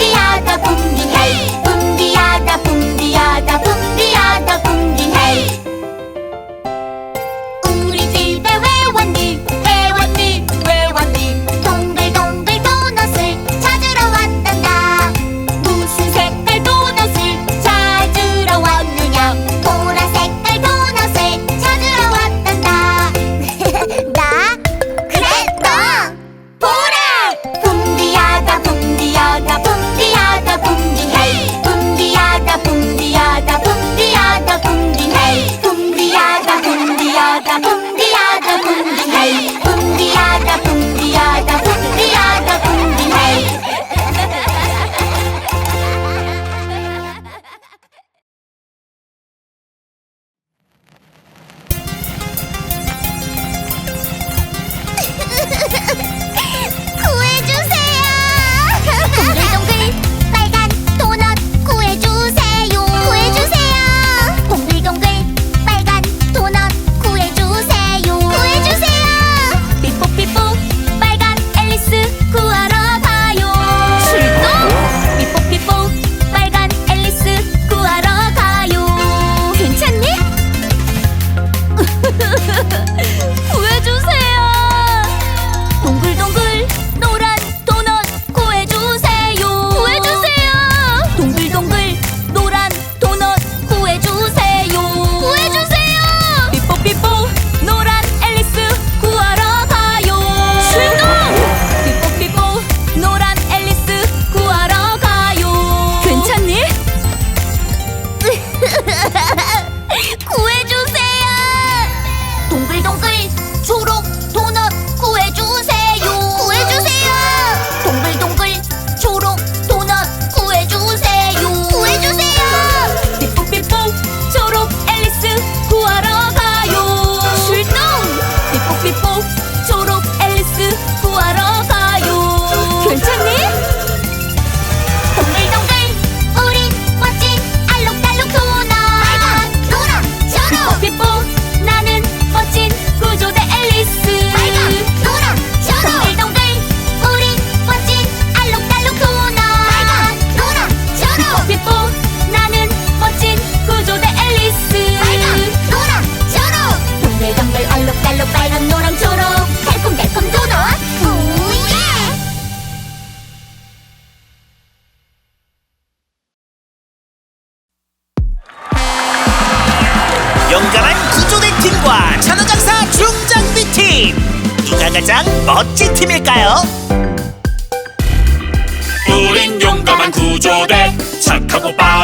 piada com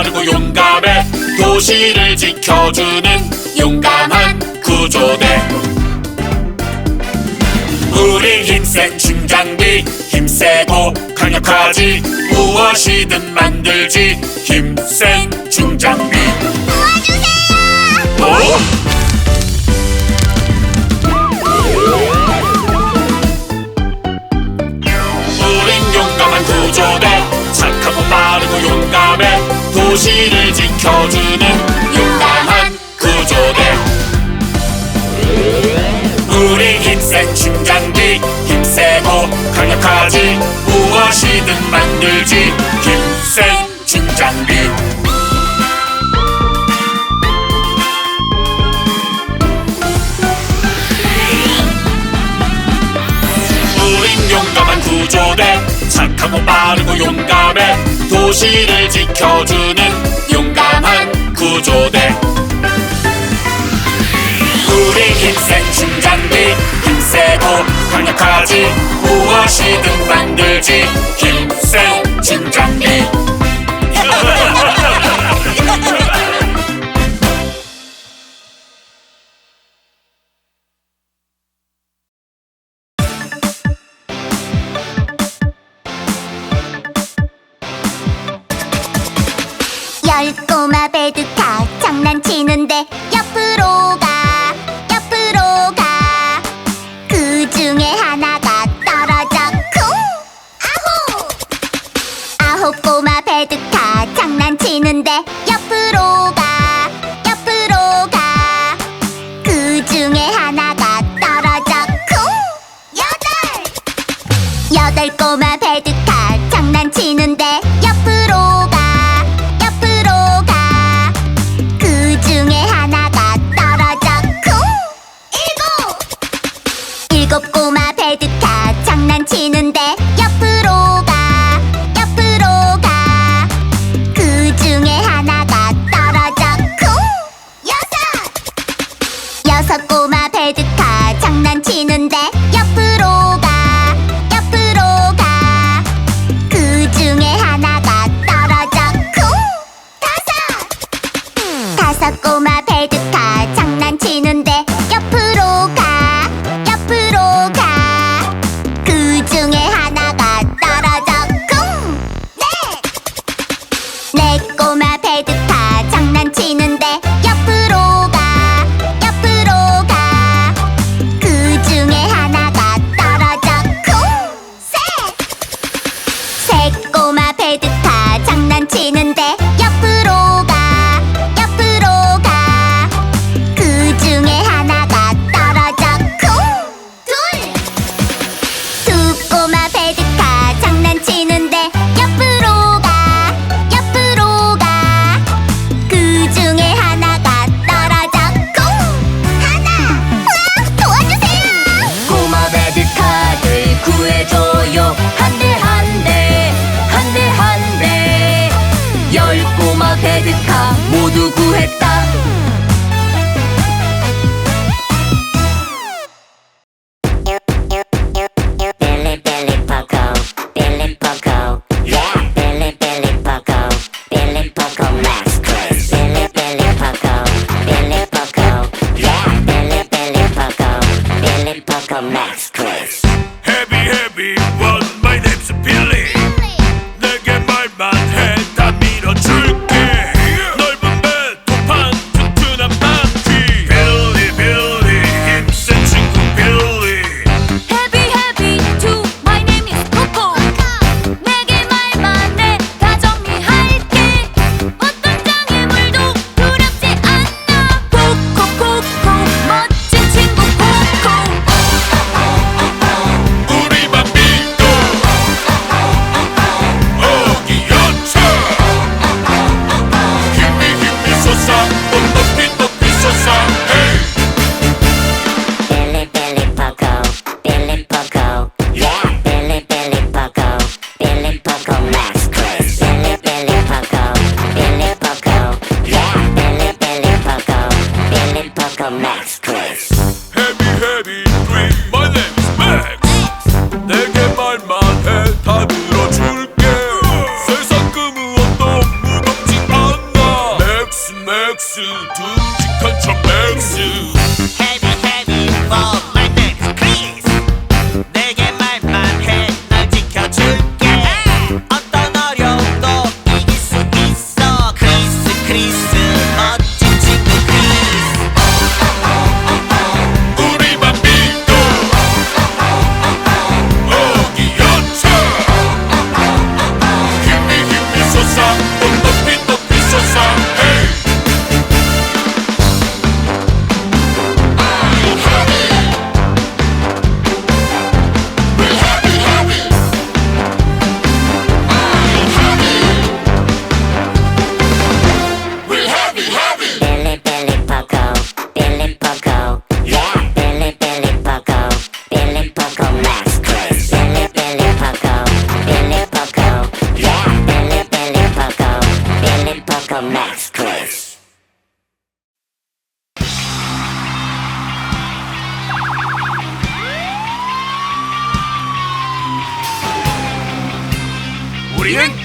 바르고 용감해. 도시를 지켜주는 용감한 구조대. 우리 힘센 중장비 힘세고 강력하지. 무엇이든 만들지 힘센 중장비. 도와주세요! 오! 우린 용감한 구조대. 빠르고 용감해 도시를 지켜주는 용감한 구조대. 우리 힘센 충장기 힘세고 강력하지. 무엇이든 만들지 힘센 충장기. 우린 용감한 구조대. 착하고 빠르고 용감해 도시를 지켜주는 용감한 구조대. 우리 힘센 침장들 힘세고 강력하지. 무엇이든 만들지. 힘 class. Happy, happy, well, my name's Billy.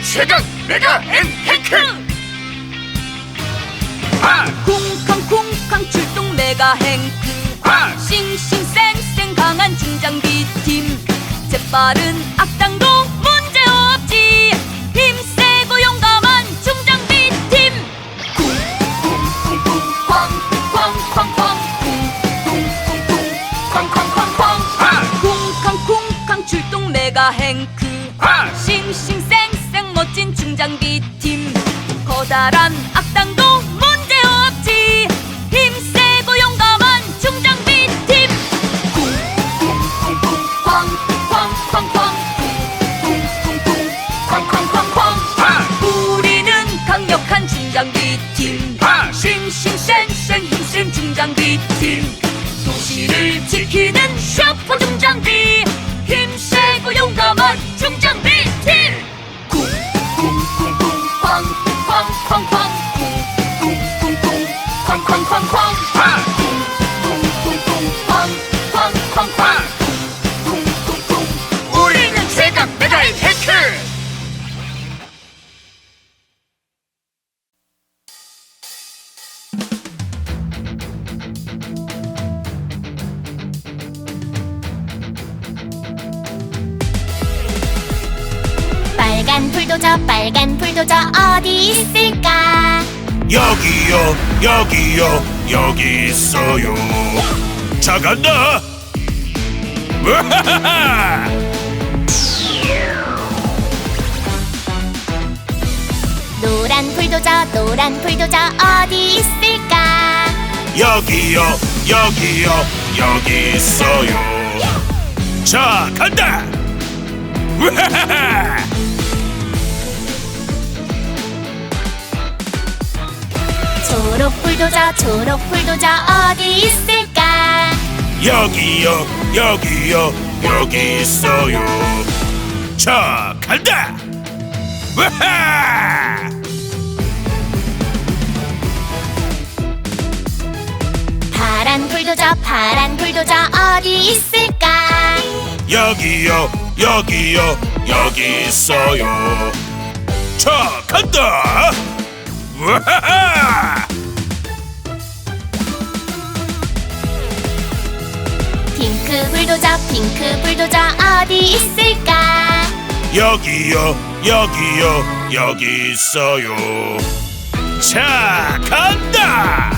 최강 메가 앤 탱크. 아! 아 쿵쾅쿵쾅 출동 메가 행크. 아! 싱싱쌩쌩 강한 중장비 팀. 재빠른 악당도 문제없지. 힘세고 용감한 중장비 팀. 쿵쿵쿵쿵쿵 쾅쾅쾅쾅 쿵쿵쿵쿵. 쾅쾅쾅쾅 아! 쿵쾅쿵쾅 출동 메가 행크. 아! 싱싱 중장비팀. 커다란 악당도 문제없지. 힘세고 용감한 중장비팀. 우리는 강력한 중장비팀. 싱싱쌩쌩 힘센 중장비팀. 도시를 지키는 슈퍼 중장비. 힘 불도저 빨간 불도저 어디 있을까? 여기요 여기요 여기 있어요. 자 간다! 으하하하 노란 불도저 노란 불도저 어디 있을까? 여기요 여기요 여기 있어요. 자 간다! 으하하하 불도저 초록 불도저 어디 있을까? 여기요 여기요 여기 있어요. 자 간다! 으하! 파란 불도저 파란 불도저 어디 있을까? 여기요 여기요 여기 있어요. 자 간다! 으하하 불도저 핑크 불도저 어디 있을까? 여기요 여기요 여기 있어요. 자 간다!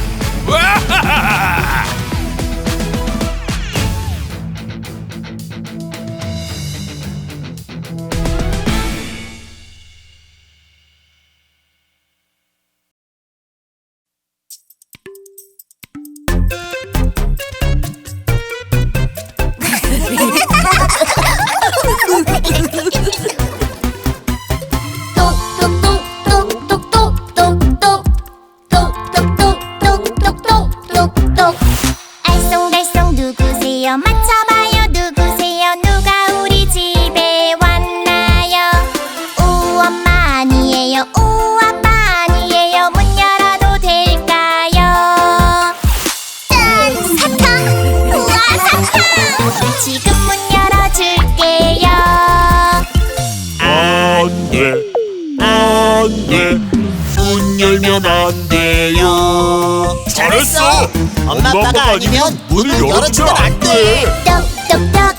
으하하 똑 열면 안 돼요. 잘했어. 엄마 아빠가 아니면 문을 열어주면 안 돼. 똑똑똑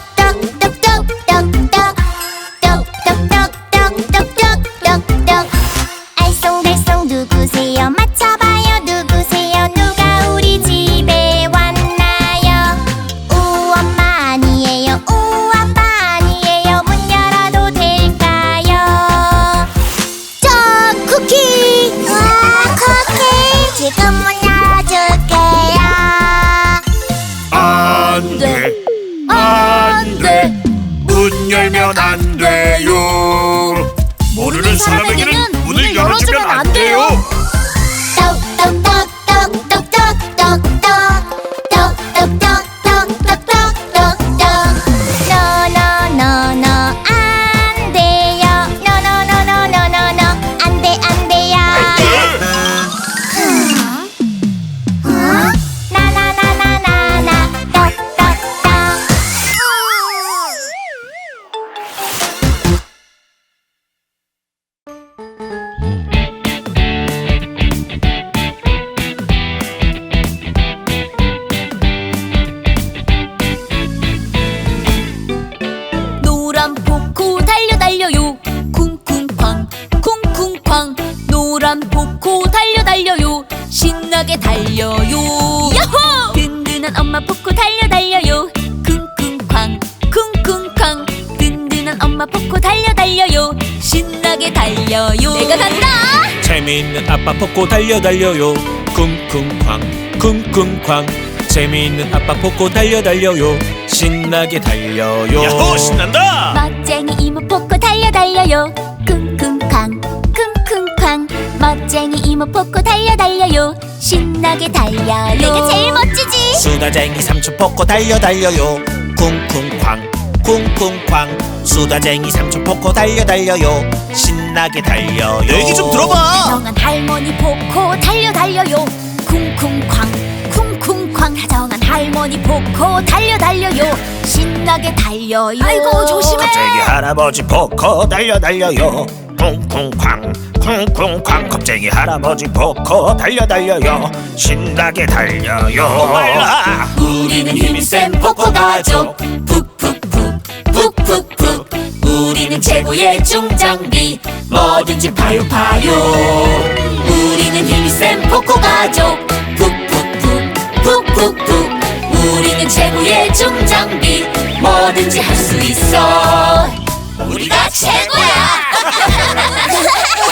포코 달려 달려요. 쿵쿵쾅 쿵쿵쾅. 노란 포코 달려 달려요. 신나게 달려요. 야호! 든든한 엄마 포코 달려 달려요. 쿵쿵쾅 쿵쿵쾅. 든든한 엄마 포코 달려 달려요. 신나게 달려요. 내가 간다! 재미있는 아빠 포코 달려 달려요. 쿵쿵쾅 쿵쿵쾅 재미있는 아빠 포코 달려 달려요. 신나게 달려요. 야호 신난다! 멋쟁이 이모 포코 달려 달려요. 쿵쿵쾅 쿵쿵쾅. 멋쟁이 이모 포코 달려 달려요. 신나게 달려요. 내가 제일 멋지지? 수다쟁이 삼촌 포코 달려 달려요. 쿵쿵쾅 쿵쿵쾅. 수다쟁이 삼촌 포코 달려 달려요. 신나게 달려요. 얘기 좀 들어봐. 다정한 할머니 포코 달려 달려요. 쿵쿵쾅 다정한 할머니 포코 달려 달려요. 신나게 달려요. 아이고 조심해. 갑자기 할아버지 포코 달려 달려요. 쿵쿵쾅 쿵쿵쾅. 갑자기 할아버지 포코 달려 달려요. 신나게 달려요. 빨라 우리는 힘센 포코 가족 푹푹푹 푹푹푹. 우리는 최고의 중장비. 뭐든지 파요파요. 우리는 힘센 포코 가족 푹푹푹 푹푹푹 우리는 최고의 중장비. 뭐든지 할 수 있어. 우리가 최고야.